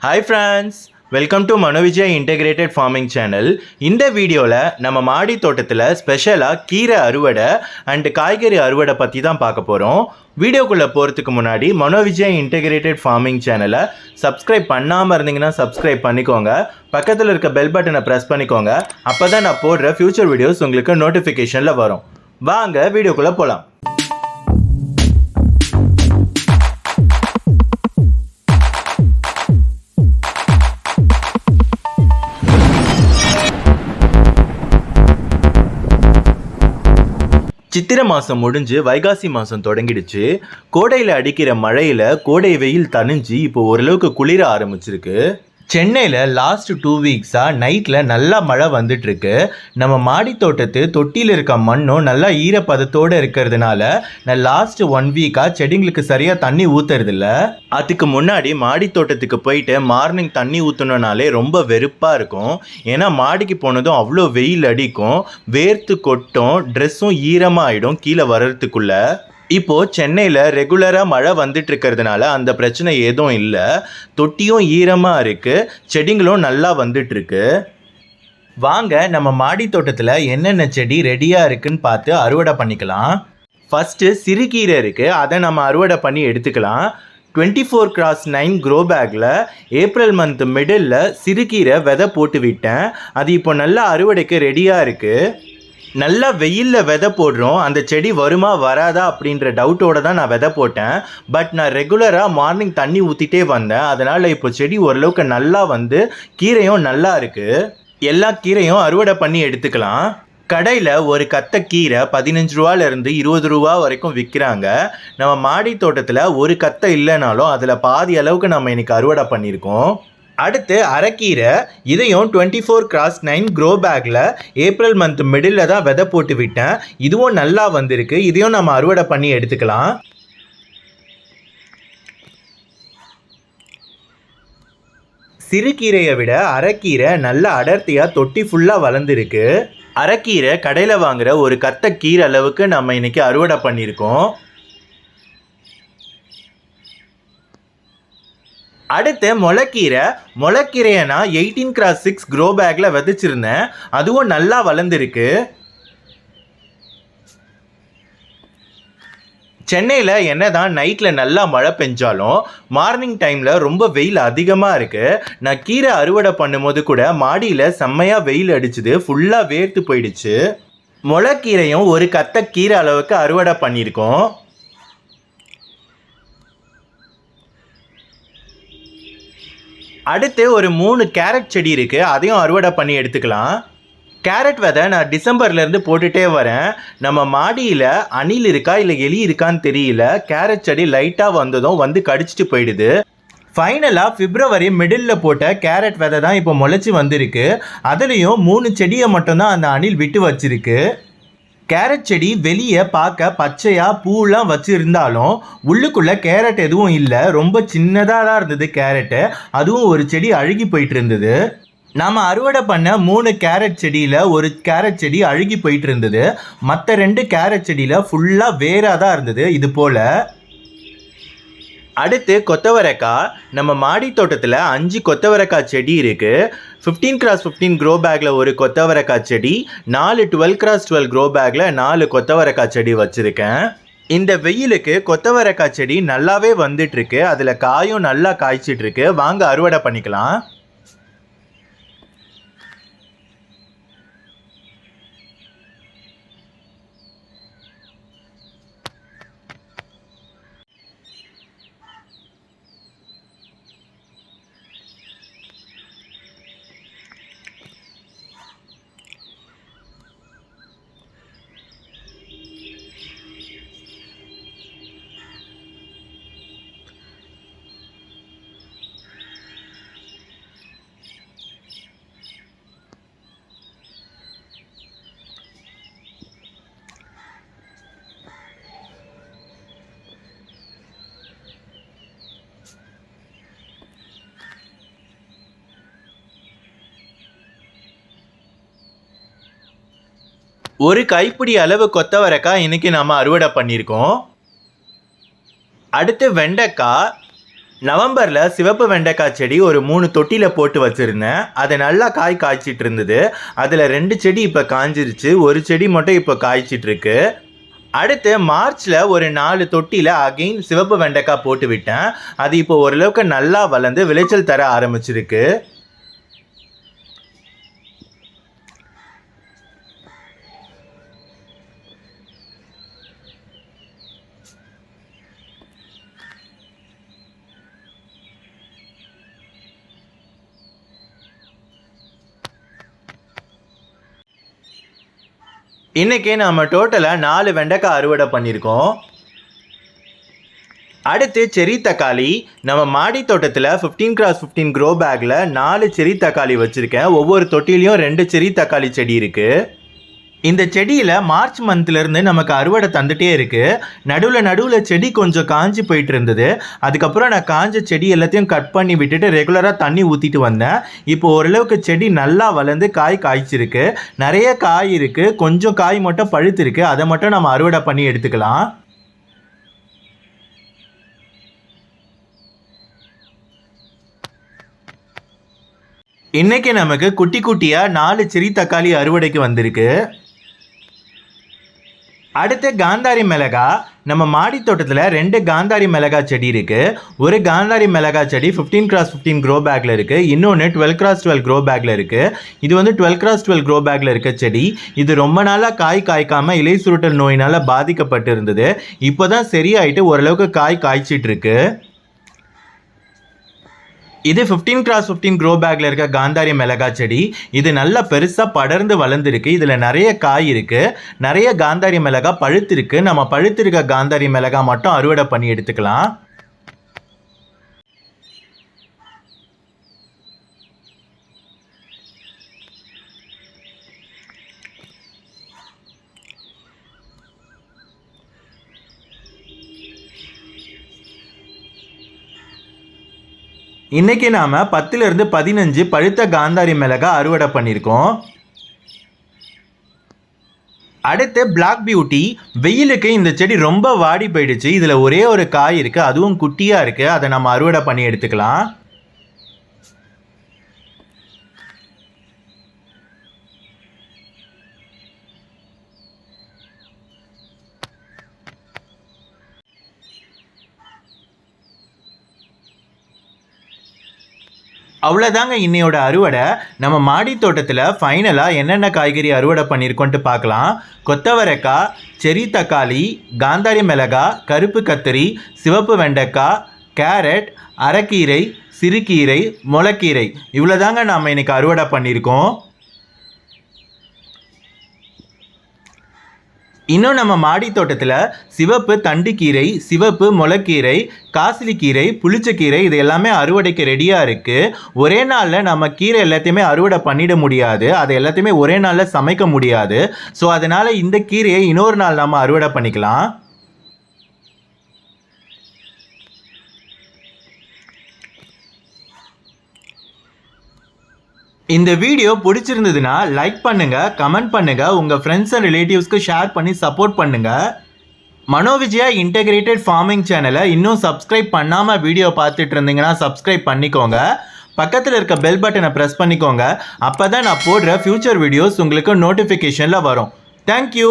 Hi friends welcome to Manovijay integrated farming channel இந்த வீடியோவில் நம்ம மாடி தோட்டத்தில் ஸ்பெஷலாக கீரை அறுவடை அண்டு காய்கறி அறுவடை பற்றி தான் பார்க்க போகிறோம் வீடியோக்குள்ளே போகிறதுக்கு முன்னாடி மனோவிஜய் இன்டெகிரேட்டட் ஃபார்மிங் சேனலை சப்ஸ்கிரைப் பண்ணாமல் இருந்தீங்கன்னா சப்ஸ்கிரைப் பண்ணிக்கோங்க. பக்கத்தில் இருக்க பெல் பட்டனை ப்ரெஸ் பண்ணிக்கோங்க. அப்போ தான் நான் போடுற ஃப்யூச்சர் வீடியோஸ் உங்களுக்கு நோட்டிஃபிகேஷனில் வரும். வாங்க வீடியோக்குள்ளே போகலாம் சித்திரை மாதம் முடிஞ்சு வைகாசி மாதம் தொடங்கிடுச்சு. கோடையில் அடிக்கிற மழையில் கோடை வெயில் தணிஞ்சு இப்போ ஓரளவுக்கு குளிர ஆரம்பிச்சிருக்கு. சென்னையில் லாஸ்ட் டூ வீக்ஸாக நைட்டில் நல்லா மழை வந்துட்டுருக்கு. நம்ம மாடி தோட்டத்து தொட்டியில் இருக்க மண்ணும் நல்லா ஈரப்பதத்தோடு இருக்கிறதுனால நான் லாஸ்ட் ஒன் வீக்காக செடிங்களுக்கு சரியாக தண்ணி ஊற்றுறதில்ல அதுக்கு முன்னாடி மாடி தோட்டத்துக்கு போயிட்டு மார்னிங் தண்ணி ஊற்றணுனாலே ரொம்ப வெறுப்பாக இருக்கும். ஏன்னா மாடிக்கு போனதும் அவ்வளோ வெயில் அடிக்கும். வேர்த்து கொட்டும் ட்ரெஸ்ஸும் ஈரமாக ஆகிடும் கீழே வர்றதுக்குள்ளே. இப்போ சென்னையில் ரெகுலராக மழை வந்துட்டு இருக்கிறதுனால அந்த பிரச்சனை எதுவும் இல்லை. தொட்டியும் ஈரமாக இருக்குது செடிங்களும் நல்லா வந்துட்டு இருக்கு வாங்க நம்ம மாடி தோட்டத்தில் என்னென்ன செடி ரெடியாக இருக்குன்னு பார்த்து அறுவடை பண்ணிக்கலாம். ஃபஸ்ட்டு சிறுகீரை இருக்குது அதை நம்ம அறுவடை பண்ணி எடுத்துக்கலாம். Twenty four cross nine grow பேக்கில் ஏப்ரல் மந்த் மிடில் சிறுகீரை விதை போட்டு விட்டேன். அது இப்போ நல்லா அறுவடைக்கு ரெடியாக இருக்குது நல்லா வெயிலில் விதை போடுறோம். அந்த செடி வருமா வராதா அப்படின்ற டவுட்டோட தான் நான் விதை போட்டேன். பட் நான் ரெகுலராக மார்னிங் தண்ணி ஊற்றிட்டே வந்தேன். அதனால் இப்போ செடி ஓரளவுக்கு நல்லா வந்து கீரையும் நல்லா இருக்குது எல்லா கீரையும் அறுவடை பண்ணி எடுத்துக்கலாம். கடையில் ஒரு கத்த கீரை பதினஞ்சு ரூபாலேருந்து இருபது ரூபா வரைக்கும் விற்கிறாங்க நம்ம மாடி தோட்டத்தில் ஒரு கத்தை இல்லைனாலும் அதில் பாதி அளவுக்கு நம்ம இன்றைக்கி அறுவடை பண்ணியிருக்கோம். அடுத்து அரைக்கீரை இதையும் twenty four cross nine grow பேக்கில் ஏப்ரல் மந்த் மிடில் தான் விதை போட்டு விட்டேன். இதுவும் நல்லா வந்திருக்கு. இதையும் நம்ம அறுவடை பண்ணி எடுத்துக்கலாம். சிறுகீரையை விட அரைக்கீரை நல்ல அடர்த்தியாக தொட்டி ஃபுல்லாக வளர்ந்துருக்கு. அரைக்கீரை கடையில் வாங்குகிற ஒரு கத்த கீரை அளவுக்கு நம்ம இன்றைக்கி அறுவடை பண்ணியிருக்கோம். அடுத்து முளைக்கீரை. முளைக்கீரையை நான் எயிட்டீன் கிராஸ் சிக்ஸ் க்ரோ பேக்கில் விதைச்சிருந்தேன். அதுவும் நல்லா வளர்ந்துருக்கு. சென்னையில் என்ன தான் நைட்டில் நல்லா மழை பெஞ்சாலும் மார்னிங் டைமில் ரொம்ப வெயில் அதிகமாக இருக்குது நான் கீரை அறுவடை பண்ணும்போது கூட மாடியில் செம்மையாக வெயில் அடிச்சுது. ஃபுல்லாக வேர்த்து போயிடுச்சு. முளைக்கீரையும் ஒரு கத்த கீரை அளவுக்கு அறுவடை பண்ணியிருக்கோம். அடுத்து ஒரு மூணு கேரட் செடி இருக்குது அதையும் அறுவடை பண்ணி எடுத்துக்கலாம். கேரட் விதை நான் டிசம்பர்லேருந்து போட்டுகிட்டே வரேன். நம்ம மாடியில் அணில் இருக்கா இல்லை எலி இருக்கான்னு தெரியல. கேரட் செடி லைட்டாக வந்ததும் வந்து கடிச்சிட்டு போயிடுது. ஃபைனலாக பிப்ரவரி மிடில் போட்ட கேரட் விதை தான் இப்போ முளைச்சி வந்திருக்கு. அதுலேயும் மூணு செடியை மட்டும்தான் அந்த அணில் விட்டு வச்சிருக்கு. கேரட் செடி வெளியே பார்க்க பச்சையாக பூலாம் வச்சுருந்தாலும் உள்ளுக்குள்ளே கேரட் எதுவும் இல்லை. ரொம்ப சின்னதாக தான் இருந்தது கேரட்டு அதுவும் ஒரு செடி அழுகி போயிட்டு இருந்தது. நாம் அறுவடை பண்ண மூணு கேரட் செடியில் ஒரு கேரட் செடி அழுகி போயிட்டு இருந்தது. மற்ற ரெண்டு கேரட் செடியில் ஃபுல்லாக வேராக தான் இருந்தது. இது போல் அடுத்து கொத்தவரைக்காய் நம்ம மாடி தோட்டத்தில் அஞ்சு கொத்தவரைக்காய் செடி இருக்குது ஃபிஃப்டீன் கிராஸ் ஃபிஃப்டீன் க்ரோ பேக்கில் ஒரு கொத்தவரைக்காய் செடி நாலு டுவெல் கிராஸ் டுவெல் க்ரோ பேக்கில் நாலு கொத்தவரைக்காய் செடி வச்சுருக்கேன். இந்த வெயிலுக்கு கொத்தவரைக்காய் செடி நல்லாவே வந்துட்டுருக்கு அதில் காயும் நல்லா காய்ச்சிட்ருக்கு வாங்க அறுவடை பண்ணிக்கலாம். ஒரு கைப்பிடி அளவு கொத்தவரைக்காய் இன்னைக்கு நாம் அறுவடை பண்ணியிருக்கோம். அடுத்து வெண்டைக்காய். நவம்பரில் சிவப்பு வெண்டைக்காய் செடி ஒரு மூணு தொட்டியில் போட்டு வச்சுருந்தேன். அது நல்லா காய் காய்ச்சிட்டு இருந்தது. அதில் ரெண்டு செடி இப்போ காய்ஞ்சிருச்சு ஒரு செடி மட்டும் இப்போ காய்ச்சிட்ருக்கு அடுத்து மார்ச்சில் ஒரு நாலு தொட்டியில் அகைன் சிவப்பு வெண்டைக்காய் போட்டு விட்டேன். அது இப்போ ஓரளவுக்கு நல்லா வளர்ந்து விளைச்சல் தர ஆரம்பிச்சிருக்கு. இன்றைக்கி நம்ம டோட்டலாக நாலு வெண்டைக்காய் அறுவடை பண்ணியிருக்கோம். அடுத்து செரி தக்காளி. நம்ம மாடி தோட்டத்தில் ஃபிஃப்டீன் கிராஸ் ஃபிஃப்டீன் க்ரோ பேக்கில் நாலு செரி தக்காளி வச்சுருக்கேன். ஒவ்வொரு தொட்டிலையும் ரெண்டு செரி தக்காளி செடி இருக்குது இந்த செடியில் மார்ச் மந்த்லேருந்து நமக்கு அறுவடை தந்துட்டே இருக்குது நடுவில் நடுவில் செடி கொஞ்சம் காஞ்சி போயிட்டு இருந்தது. அதுக்கப்புறம் நான் காஞ்ச செடி எல்லாத்தையும் கட் பண்ணி விட்டுட்டு ரெகுலராக தண்ணி ஊற்றிட்டு வந்தேன். இப்போ ஓரளவுக்கு செடி நல்லா வளர்ந்து காய் காய்ச்சிருக்கு. நிறைய காய் இருக்குது கொஞ்சம் காய் மட்டும் பழுத்திருக்கு. அதை மட்டும் நம்ம அறுவடை பண்ணி எடுத்துக்கலாம். இன்னைக்கு நமக்கு குட்டி குட்டியாக நாலு சிறி தக்காளி அறுவடைக்கு வந்திருக்கு. அடுத்து காந்தாரி மிளகா நம்ம மாடி தோட்டத்தில் ரெண்டு காந்தாரி மிளகா செடி இருக்குது ஒரு காந்தாரி மிளகா செடி ஃபிஃப்டீன் கிராஸ் ஃபிஃப்டீன் க்ரோ பேக்கில் இருக்குது இன்னொன்று டுவெல் கிராஸ் டுவெல் க்ரோ பேக்கில் இருக்குது இது வந்து டுவெல் கிராஸ் டுவெல் க்ரோ பேக்கில் இருக்க செடி. இது ரொம்ப நாளாக காய் காய்க்காமல் இலை சுருட்டல் நோயினால் பாதிக்கப்பட்டு இருந்தது. இப்போ தான் சரியாயிட்டு ஓரளவுக்கு காய் காய்ச்சிட்டுருக்கு இது ஃபிஃப்டீன் கிராஸ் ஃபிஃப்டீன் க்ரோ பேக்கில் இருக்க காந்தாரி மிளகா செடி. இது நல்லா பெருசாக படர்ந்து வளர்ந்துருக்கு. இதில் நிறைய காய் இருக்குது நிறைய காந்தாரி மிளகா பழுத்திருக்கு. நம்ம பழுத்திருக்க காந்தாரி மிளகா மட்டும் அறுவடை பண்ணி எடுத்துக்கலாம். இன்றைக்கி நாம் பத்துலேருந்து பதினஞ்சு பழுத்த காந்தாரி மிளகா அறுவடை பண்ணியிருக்கோம். அடுத்து பிளாக் பியூட்டி வெயிலுக்கு இந்த செடி ரொம்ப வாடி போயிடுச்சு. இதில் ஒரே ஒரு காய் இருக்குது அதுவும் குட்டியாக இருக்குது அதை நம்ம அறுவடை பண்ணி எடுத்துக்கலாம். அவ்வளோதாங்க இன்னையோட அறுவடை. நம்ம மாடி தோட்டத்தில் ஃபைனலாக என்னென்ன காய்கறி அறுவடை பண்ணியிருக்கோன்ட்டு பார்க்கலாம். கொத்தவரைக்காய் செரி தக்காளி காந்தாரி மிளகாய் கருப்பு கத்திரி சிவப்பு வெண்டைக்காய் கேரட் அரைக்கீரை சிறுகீரை முளைக்கீரை. இவ்வளோதாங்க நாம் இன்னைக்கு அறுவடை பண்ணியிருக்கோம். இன்னும் நம்ம மாடி தோட்டத்தில் சிவப்பு தண்டுக்கீரை சிவப்பு முளைக்கீரை காசிலிக்கீரை புளிச்சக்கீரை இது எல்லாமே அறுவடைக்கு ரெடியாக இருக்குது ஒரே நாளில் நம்ம கீரை எல்லாத்தையுமே அறுவடை பண்ணிட முடியாது. அதை எல்லாத்தையுமே ஒரே நாளில் சமைக்க முடியாது. ஸோ அதனால் இந்த கீரையை இன்னொரு நாள் நம்ம அறுவடை பண்ணிக்கலாம். இந்த வீடியோ பிடிச்சிருந்ததுன்னா லைக் பண்ணுங்க கமெண்ட் பண்ணுங்க உங்க ஃப்ரெண்ட்ஸ் அண்ட் ரிலேட்டிவ்ஸ்க்கு ஷேர் பண்ணி சப்போர்ட் பண்ணுங்க. மனோவிஜயா இன்டெகிரேட்டட் ஃபார்மிங் சேனலை இன்னும் சப்ஸ்கிரைப் பண்ணாமல் வீடியோ பார்த்துட்டு இருந்தீங்கன்னா சப்ஸ்கிரைப் பண்ணிக்கோங்க. பக்கத்தில் இருக்க பெல் பட்டனை ப்ரெஸ் பண்ணிக்கோங்க. அப்போ தான் நான் போடுற ஃப்யூச்சர் வீடியோஸ் உங்களுக்கு நோட்டிஃபிகேஷனில் வரும். தேங்க்யூ